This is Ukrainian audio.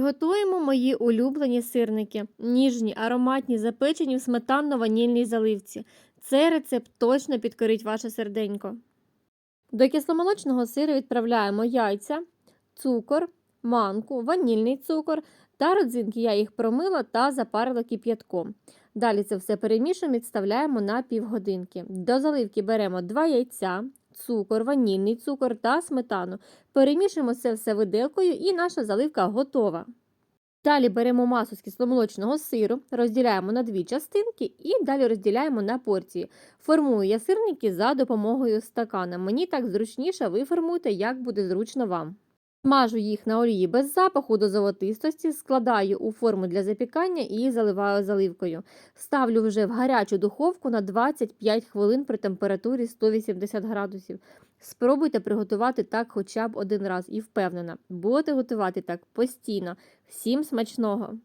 Готуємо мої улюблені сирники, ніжні, ароматні, запечені в сметанно-ванільній заливці. Цей рецепт точно підкорить ваше серденько. До кисломолочного сиру відправляємо яйця, цукор, манку, ванільний цукор та родзинки. Я їх промила та запарила кип'ятком. Далі це все перемішуємо, відставляємо на півгодинки. До заливки беремо 2 яйця, цукор, ванільний цукор та сметану. Перемішуємо це все виделкою і наша заливка готова. Далі беремо масу з кисломолочного сиру, розділяємо на дві частинки і далі розділяємо на порції. Формую я сирники за допомогою стакана. Мені так зручніше, ви формуйте, як буде зручно вам. Смажу їх на олії без запаху до золотистості, складаю у форму для запікання і заливаю заливкою. Ставлю вже в гарячу духовку на 25 хвилин при температурі 180 градусів. Спробуйте приготувати так хоча б один раз і впевнена, будете готувати так постійно. Всім смачного!